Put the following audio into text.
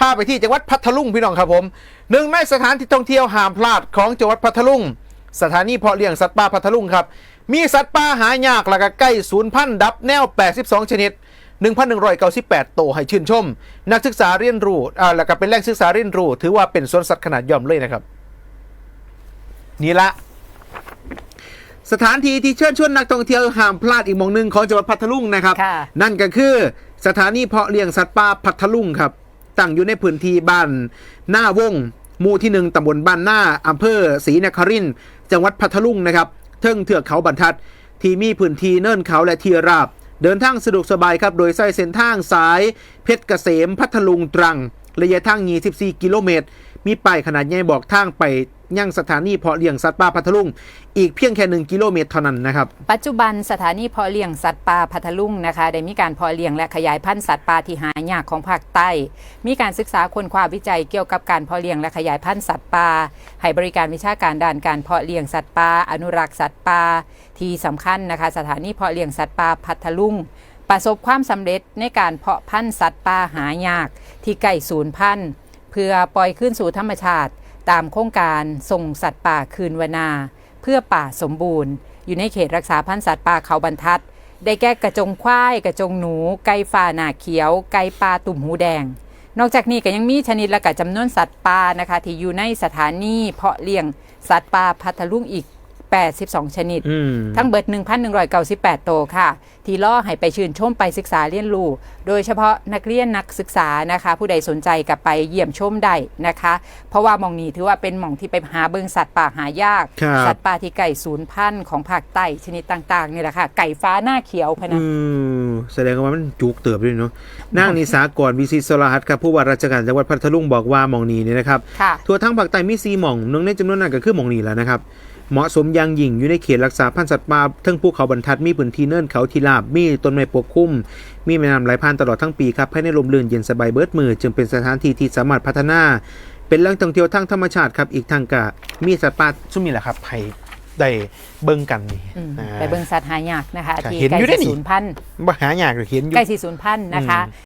พาไปที่จังหวัดพัทลุงพี่น้องครับผมหนึ่งในสถานที่ท่องเที่ยวห้ามพลาดของจังหวัดพัทลุงสถานีเพาะเลี้ยงสัตว์ป่าพัทลุงครับ มีสัตว์ป่าหายากและก็ใกล้สูญพันธุ์ดับแนว 82 ชนิด 1,198 โตวให้ชื่นชม นักศึกษาเรียนรู้อ่าแล้วก็เป็นแหล่งศึกษาเรียนรู้ ถือว่าเป็นสวนสัตว์ขนาดย่อมเลยนะครับ นี่ละ สถานที่ที่เชิญชวนนักท่องเที่ยวห้ามพลาดอีกหมองหนึ่งของจังหวัดพัทลุงนะครับค่ะนั่นก็คือสถานีเพาะเลี้ยงสัตว์ป่าพัทลุงครับ ตั้งอยู่ในพื้นที่บ้านหน้าวงหมู่ที่หนึ่งตำบลบ้านหน้าอำเภอศรีนครินจังหวัดพัทลุงนะครับเทิงเทือกเขาบรรทัด ที่มีพื้นที่เนินเขาและที่ราบ เดินทางสะดวกสบายครับ โดยใช้เส้นทางสาย เพชรเกษมพัทลุงตรัง ระยะทาง 24 กิโลเมตร มีป้ายขนาดใหญ่บอกทางไปยังสถานีเพาะเลี้ยงสัตว์ป่าพัทลุง อีกเพียงแค่ 1 กิโลเมตรเท่านั้นนะครับ ปัจจุบันสถานีเพาะเลี้ยงสัตว์ป่าพัทลุงนะคะได้มีการเพาะเลี้ยงและขยายพันธุ์สัตว์ป่าที่หายากของภาคใต้ มีการศึกษาค้นคว้าวิจัยเกี่ยวกับการเพาะเลี้ยงและขยายพันธุ์สัตว์ป่าให้บริการวิชาการด้านการเพาะเลี้ยงสัตว์ป่าอนุรักษ์สัตว์ป่าที่สำคัญนะคะ สถานีเพาะเลี้ยงสัตว์ป่าพัทลุงประสบความสำเร็จในการเพาะพันธุ์สัตว์ป่าหายากที่ใกล้สูญพันธุ์ เพื่อปล่อยขึ้นสู่ธรรมชาติ ตามโครงการส่งสัตว์ป่าคืนวนา เพื่อป่าสมบูรณ์ อยู่ในเขตรักษาพันธุ์สัตว์ป่าเขาบรรทัด ได้แก่กระจงควายกระจงหนู ไก่ฟ้าหนาเขียว ไก่ปลาตุ่มหูแดง นอกจากนี้ก็ยังมีชนิดและก็จำนวนสัตว์ป่านะคะที่อยู่ในสถานีเพาะเลี้ยงสัตว์ป่าพัทลุงอีก 82 ชนิดอืมทั้งเบิด 1,198 โตวค่ะ ที่ล่อให้ไปชื่นชมไปศึกษาเรียนรู้ โดยเฉพาะนักเรียนนักศึกษานะคะ ผู้ใดสนใจกับไปเยี่ยมชมได้นะคะ เพราะว่าหมองนี้ถือว่าเป็นหม่องที่ไปหาเบิงสัตว์ป่าหายากครับสัตว์ป่าที่ไก่ศูนย์พันธุ์ของภาคใต้ชนิดต่างๆนี่แหละค่ะ ไก่ฟ้าหน้าเขียวพะนะอืมแสดงว่ามันจุกเติบด้วยเนาะนางนิสากรวิสิตสลาหัสครับผู้ว่าราชการจังหวัดพัทลุงบอกว่าหมองนี้เนี่ยนะครับค่ะทั่วทั้งภาคใต้มีซีหม่องหนึ่งในจำนวนนั้นก็คือหม่องนี้แหล้วนะครับ เหมาะสมอย่างยิ่งอยู่ในเขตรักษาพันธุ์สัตว์ป่าทั้งภูเขาบรรทัดมีพื้นที่เนินเขาที่ราบมีต้นไม้ปกคลุม มีแม่น้ำไหลผ่านตลอดทั้งปีครับภายในลมลื่นเย็นสบายเบิดมือ จึงเป็นสถานที่ที่สามารถพัฒนา เป็นแหล่งท่องเที่ยวทางธรรมชาติครับอีกทางกะมีสัตว์ป่าซุ่มนี่แหละครับให้ได้เบิ่งกันนี่อืมอ่าไปเบิงสัตว์หายากนะคะค่ะที่เห็นไก่อยู่ได้ที่นี่ศูนย์พันธุ์บ่หาอยากหรือเห็นอยู่ไก่ที่ศูนย์พันธุ์นะคะ